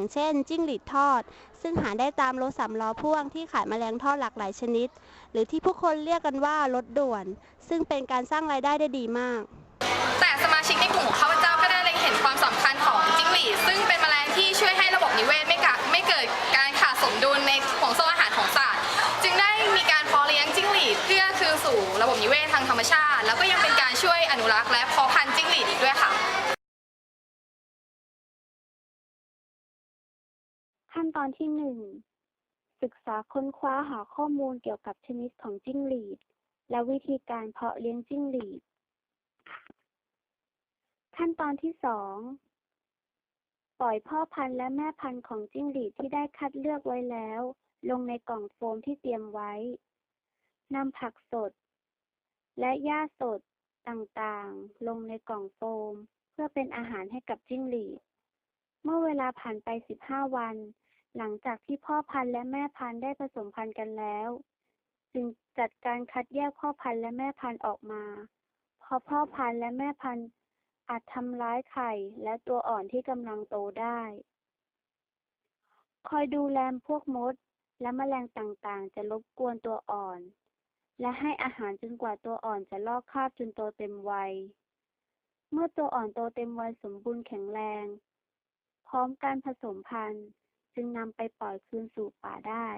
อย่างเช่น จิ้งหรีดทอด ซึ่งหาได้ตามรถสามล้อพ่วงที่ขายแมลงทอดหลากหลายชนิด หรือที่ผู้คนเรียกกันว่ารถด่วน ซึ่งเป็นการสร้างรายได้ได้ดีมาก แต่สมาชิกในกลุ่มของข้าพเจ้าก็ได้เล็งเห็นความสำคัญของจิ้งหรีดซึ่งเป็นแมลงที่ช่วยให้ระบบนิเวศไม่กะไม่เกิดการขาดสมดุลในห่วงโซ่อาหารของสัตว์จึงได้มีการเพาะเลี้ยงจิ้งหรีดเพื่อคืนสู่ระบบนิเวศทางธรรมชาติ แล้วก็ยังเป็นการช่วยอนุรักษ์และเพาะ ขั้นตอนที่หนึ่งศึกษาค้นคว้าหาข้อมูลเกี่ยวกับชนิดของจิ้งหรีด และวิธีการเพาะเลี้ยงจิ้งหรีด ขั้นตอนที่สองปล่อยพ่อพันธุ์และแม่พันธุ์ของจิ้งหรีดที่ได้คัดเลือกไว้แล้ว ลงในกล่องโฟมที่เตรียมไว้นำผักสด และหญ้าสดต่างๆ ลงในกล่องโฟม เพื่อเป็นอาหารให้กับจิ้งหรีด เมื่อเวลาผ่านไป15วัน หลังจากที่พ่อพันธุ์และแม่พันธุ์ได้ผสมพันธุ์กันแล้ว จึงจัดการคัดแยกพ่อพันธุ์และแม่พันธุ์ออกมาเพราะพ่อพันธุ์และแม่พันธุ์อาจทำร้ายไข่และตัวอ่อนที่กำลังโตได้ คอยดูแลพวกมด และแมลงต่างๆ จะรบกวนตัวอ่อน และให้อาหารจนกว่าตัวอ่อนจะลอกคราบจนโตเต็มวัย เมื่อตัวอ่อนโตเต็มวัยสมบูรณ์แข็งแรง พร้อมการผสมพันธุ์ จึงนำไปปล่อยคืนสู่ป่าได้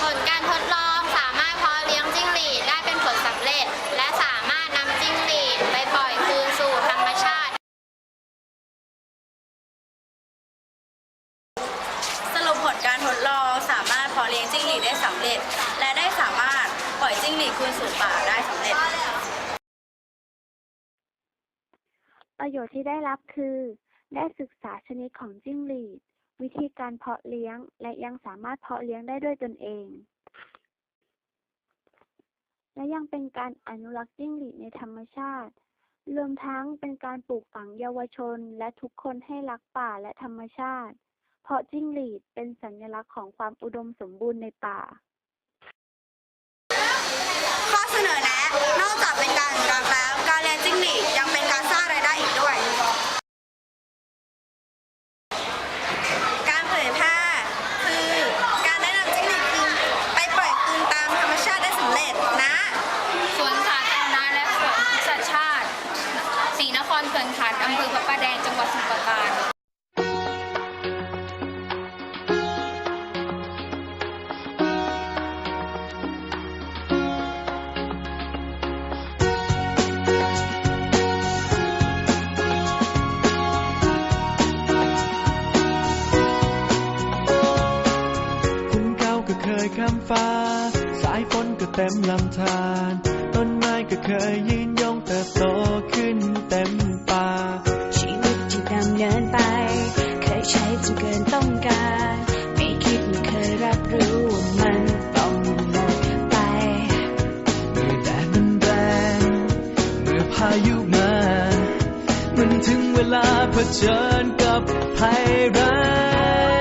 ผลการทดลองสามารถเพาะเลี้ยงจิ้งหรีดได้เป็นผลสำเร็จ และสามารถนำจิ้งหรีดไปปล่อยคืนสู่ธรรมชาติ สรุปผลการทดลองสามารถเพาะเลี้ยงจิ้งหรีดได้สำเร็จ และได้สามารถปล่อยจิ้งหรีดคืนสู่ป่าได้สำเร็จ ประโยชน์ที่ได้รับคือ ได้ศึกษาชนิดของจิ้งหรีด วิธีการเพาะเลี้ยง และยังสามารถเพาะเลี้ยงได้ด้วยตนเอง และยังเป็นการอนุรักษ์จิ้งหรีดในธรรมชาติ รวมทั้งเป็นการปลูกฝังเยาวชน และทุกคนให้รักป่าและธรรมชาติ เพราะจิ้งหรีดเป็นสัญลักษณ์ของความอุดมสมบูรณ์ในป่า ข้อเสนอแนะ นอกจากเป็นการอนุรักษ์แล้ว การเลี้ยงจิ้งหรีดยังเป็นการสร้างรายได้อีกด้วย การเผยแพร่คือการแนะนำจิ้งหรีดคืนไปปล่อยคืนตามธรรมชาติได้สำเร็จนะ สวนสาธารณะและสวนพฤกษชาติศ รีนครเขื่อนขันอำเภอพระประแดงจังหวัดสมุพรปราการคุณเก้าก็เคยข้ามฟ้า สายฝนก็เต็มลำธารต้น ก็เคยยืนยงเติบโตขึ้นเต็มป่าชีวิตที่ดำเนินไป เคยใช้จนเกินต้องการ ไม่คิดไม่เคยรับรู้ว่ามันต้องหมดไปเมื่อแดดมันแรงเมื่อพายุมามันถึงเวลาเผชิญกับภัยร้าย